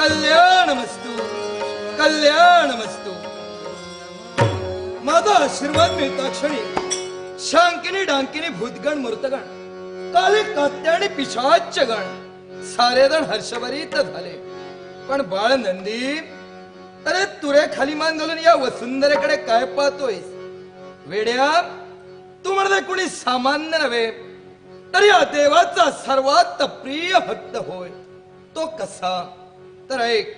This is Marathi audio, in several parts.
कल्याण मस्तु कल्याण मस्तू माझा आशीर्वाद मिळता क्षणी शांकिनी डांकिनी भूतगण मूर्तगण. काले कात्या आणि पिशाच गण. सारे जण हर्षभरीत झाले. पण बाळ नंदी अरे तुरे खाली मान घालून या वसुंधरेकडे काय पाहतोय वेड्या तू म्हणते कुणी सामान्य नव्हे. तर या देवाचा सर्वात प्रिय भक्त होय. तो कसा? तर ऐक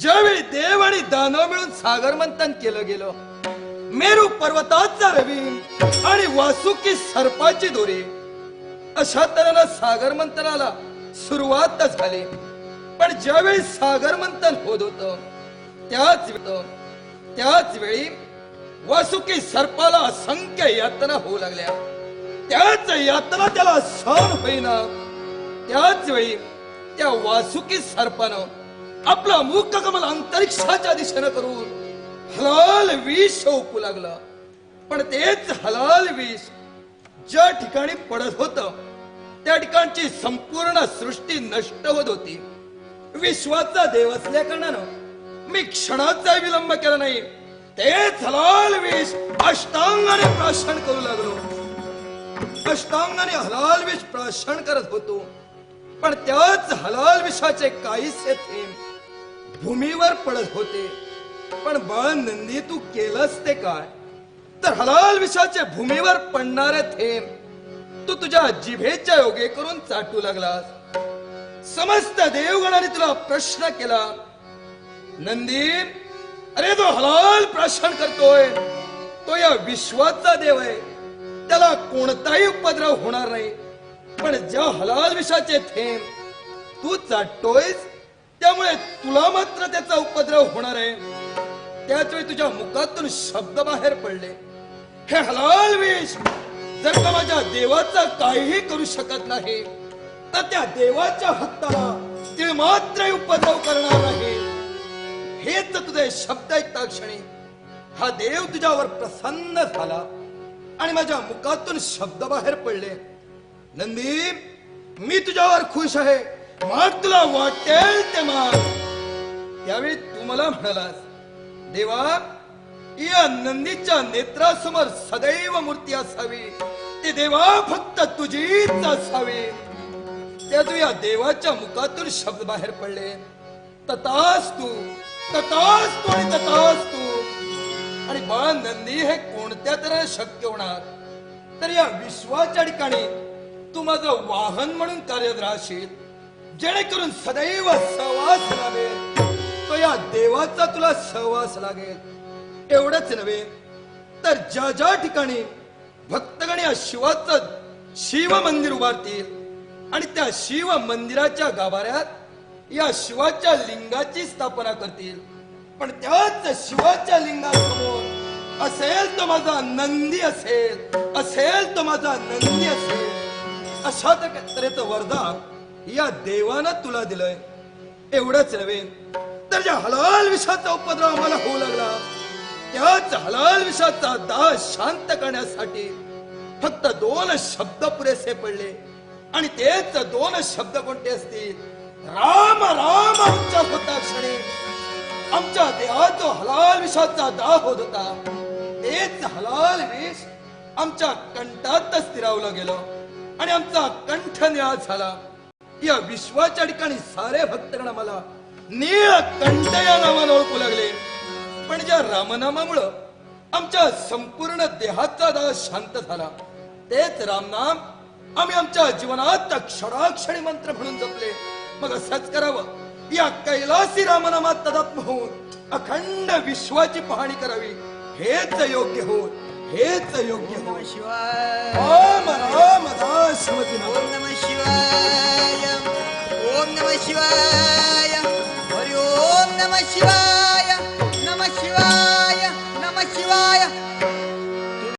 ज्यावेळी देव आणि दानव मिळून सागर मंथन केलं गेलं मेरू पर्वताचा रवी आणि वासुकी सर्पाची दोरी अशा तऱ्हेनं सागर मंथनाला सुरुवात झाली. पण ज्यावेळी सागर मंथन होत होत त्याच त्याच वेळी वासुकी सर्पाला असंख्य यातना होऊ लागल्या. त्याच यातना त्याला सहन होईना. त्याच वेळी त्या वासुकी सर्पानं आपला मुख कमल अंतरिक्षाच्या दिशेनं करून हलाल विष ओकू लागला. पण तेच हलाल विष ज्या ठिकाणी पडत होत त्या ठिकाणची संपूर्ण सृष्टी नष्ट होत होती. विश्वाचा देव असल्या कारणानं मी क्षणाचा विलंब केला नाही. तेच हलाल विष अष्टांगाने प्राशन करू लागलो. अष्टांगाने हलाल विष प्राशन करत होतो. पण त्याच हलाल विषाचे काहीसे थेंब भूमीवर पडत होते. पण बाळ नंदी तू केलंस ते काय? तर हलाल विषाचे भूमीवर पडणारे थेंब. तू तुझ्या जिभेच्या योगे करून चाटू लागलास. समस्त देवगणाने तुला प्रश्न केला. नंदी अरे तो हलाल प्राशन करतोय तो या विश्वाचा देव आहे. त्याला कोणताही उपद्रव होणार नाही. पण ज्या हलाल विषाचे थेंब तू चाटतोयस त्यामुळे तुला मात्र त्याचा उपद्रव होणार आहे. त्याच वेळी तुझ्या मुखातून शब्द बाहेर पडले. हे हलाल विष! जर का माझ्या देवाचा काहीही करू शकत नाही तर त्या देवाच्या भक्ताला ते मात्र उपद्रव करणार नाही. हेच तुझे शब्द ऐकता क्षणी हा देव तुझ्यावर प्रसन्न झाला आणि माझ्या मुखातून शब्द बाहेर पडले. नंदी मी तुझ्यावर खुश आहे. मग तुला वाटेल ते माग त्यावेळी तू मला म्हणालास देवा या नंदीच्या नेत्रासमोर सदैव मूर्ती असावी. ती देवा फक्त तुझीच असावी. त्या तू या देवाच्या मुखातून शब्द बाहेर पडले. ततास तू ततास तू आणि ततास तू आणि बाळ नंदी हे कोणत्या तऱ्हे शक्य होणार? तर या विश्वाच्या ठिकाणी तू माझं वाहन म्हणून कार्यरत राहशील. जेणेकरून सदैव सहवास लाभेल तो या देवाचा तुला सहवास लागेल. एवढंच नव्हे तर ज्या ज्या ठिकाणी भक्तगण या शिवाचं शिव मंदिर उभारतील आणि त्या शिव मंदिराच्या गाभाऱ्यात या शिवाच्या लिंगाची स्थापना करतील. पण त्याच शिवाच्या लिंगासमोर असेल तो माझा नंदी असेल असेल तो माझा नंदी असेल अशा तऱ्हेचं वरदान या देवानं तुला दिलंय. एवढंच नव्हे तर ज्या हलाल विषाचा उपद्रव आम्हाला होऊ लागला त्याच हलाल विषाचा दाह शांत करण्यासाठी फक्त दोन शब्द पुरेसे पडले. आणि तेच दोन शब्द कोणते असतील? राम राम आमच्या होता क्षणी आमच्या देहात जो हलाल विषाचा दाह होत होता तेच हलाल विष आमच्या कंठात स्थिरावलं गेलं. आणि आमचा कंठ निळा झाला. या विश्वाच्या ठिकाणी सारे भक्तगण मला नीळ कंठ या नावानं ओळखू लागले. पण ज्या रामनामामुळं आमच्या संपूर्ण देहाचा दाह शांत झाला तेच रामनाम आम्ही आमच्या जीवनात क्षणाक्षणी मंत्र म्हणून जपले. मग असंच करावं. या कैलासी रामनामात तदात्म होऊन अखंड विश्वाची पाहणी करावी. हेच योग्य होत हेच योग्य होत शिवाय. राम राम दासमती ओम शिवाय हरि ओम शिवाय नम शिवाय नम शिवाय।